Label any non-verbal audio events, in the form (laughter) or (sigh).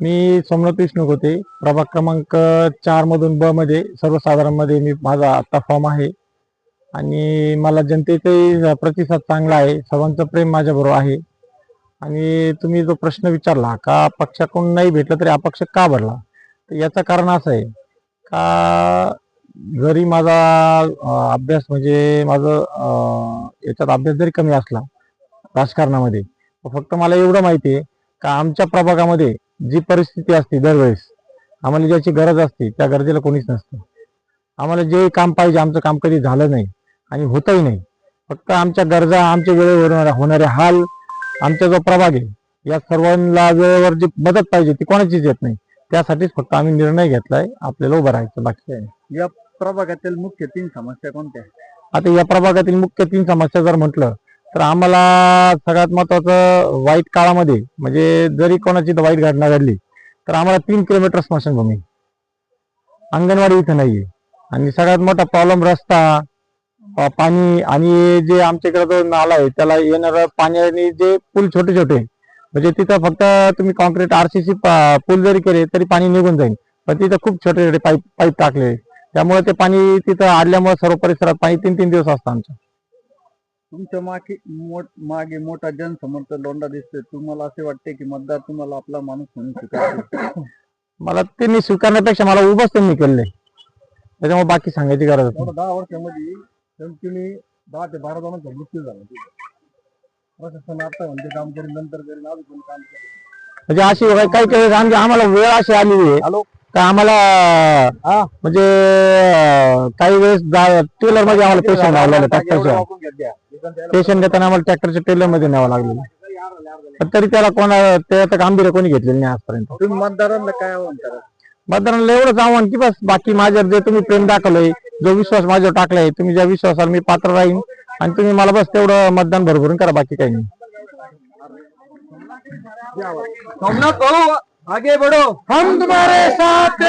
मी सोमनाथ विष्णू होते. प्रभाग क्रमांक चार मधून ब मध्ये सर्वसाधारणमध्ये मी माझा आता फॉर्म आहे. आणि मला जनतेचाही प्रतिसाद चांगला आहे. सर्वांचं प्रेम माझ्याबरोबर आहे. आणि तुम्ही जो प्रश्न विचारला का पक्षाकडून नाही भेटलं तरी अपक्ष का भरला? तर याचं कारण असं आहे का जरी माझा अभ्यास म्हणजे माझं याच्यात अभ्यास जरी कमी असला राजकारणामध्ये फक्त मला एवढं माहिती आहे का आमच्या प्रभागामध्ये जी परिस्थिती असते दरवेळेस आम्हाला ज्याची गरज असते त्या गरजेला कोणीच नसतं. आम्हाला जे काम पाहिजे आमचं काम कधी झालं नाही आणि होतही नाही. फक्त आमच्या गरजा आमच्या वेळेवर होणारे- हाल आमचा जो प्रभाग आहे या सर्वांना वेळेवर जी मदत पाहिजे ती कोणाचीच येत नाही. त्यासाठीच फक्त आम्ही निर्णय घेतलाय आपल्याला उभं राहायचं बाकी नाही या प्रभागातील मुख्य तीन समस्या कोणत्या आता या प्रभागातील मुख्य तीन समस्या जर म्हटलं तर आम्हाला सगळ्यात महत्वाचं वाईट काळामध्ये म्हणजे जरी कोणाची वाईट घटना घडली तर आम्हाला तीन किलोमीटर स्मशानभूमी अंगणवाडी इथं नाहीये. आणि सगळ्यात मोठा प्रॉब्लेम रस्ता पाणी आणि जे आमच्या इकडे जो नाला आहे त्याला येणारं आणि जे पूल छोटे छोटे म्हणजे तिथं फक्त तुम्ही कॉन्क्रीट आरसीसी पूल जरी केले तरी पाणी निघून जाईल. पण तिथं खूप छोटे छोटे पाईप पाईप टाकले. त्यामुळे ते पाणी तिथं आडल्यामुळे सर्व परिसरात पाणी तीन तीन दिवस असतं आमचं. तुमच्या मागे मोठ मागे मोठा जनसमर्थ लोंढा दिसतोय. तुम्हाला असे वाटते की मतदार तुम्हाला आपला माणूस म्हणून स्वीकारतो (coughs) मला त्यांनी स्वीकारण्यापेक्षा मला उभंच त्यांनी केलंय. त्याच्यामुळे बाकी सांगायची गरज नाही. दहा वर्षामध्ये कंटिन्यू दहा ते बारा जणांचा मृत्यू झाला. तिथे. प्रशासन आता म्हणते काम करेल नंतर करेल अजून कोणी काम करेल म्हणजे अशी काही काही आमची आम्हाला वेळ अशी आलेली आहे. हॅलो? का आम्हाला. म्हणजे काही वेळेस टेलरमध्ये आम्हाला पेशंट लावलेलं ट्रॅक्टरच्या पेशंट घेताना आम्हाला ट्रॅक्टरच्या टेलरमध्ये न्यावं लागलेलं. तरी त्याला कोणा त्याचं गांभीर्य कोणी घेतलेलं नाही आजपर्यंत. मतदारांना काय आव्हान मतदारांना एवढंच आव्हान की बस बाकी माझ्यावर जे तुम्ही प्रेम दाखवलंय जो विश्वास माझ्यावर टाकलाय तुम्ही ज्या विश्वासाला मी पात्र राहीन आणि तुम्ही मला बस तेवढं मतदान भरभरून करा बाकी काही नाही. आगे बढ़ो। हम तुम्हारे साथ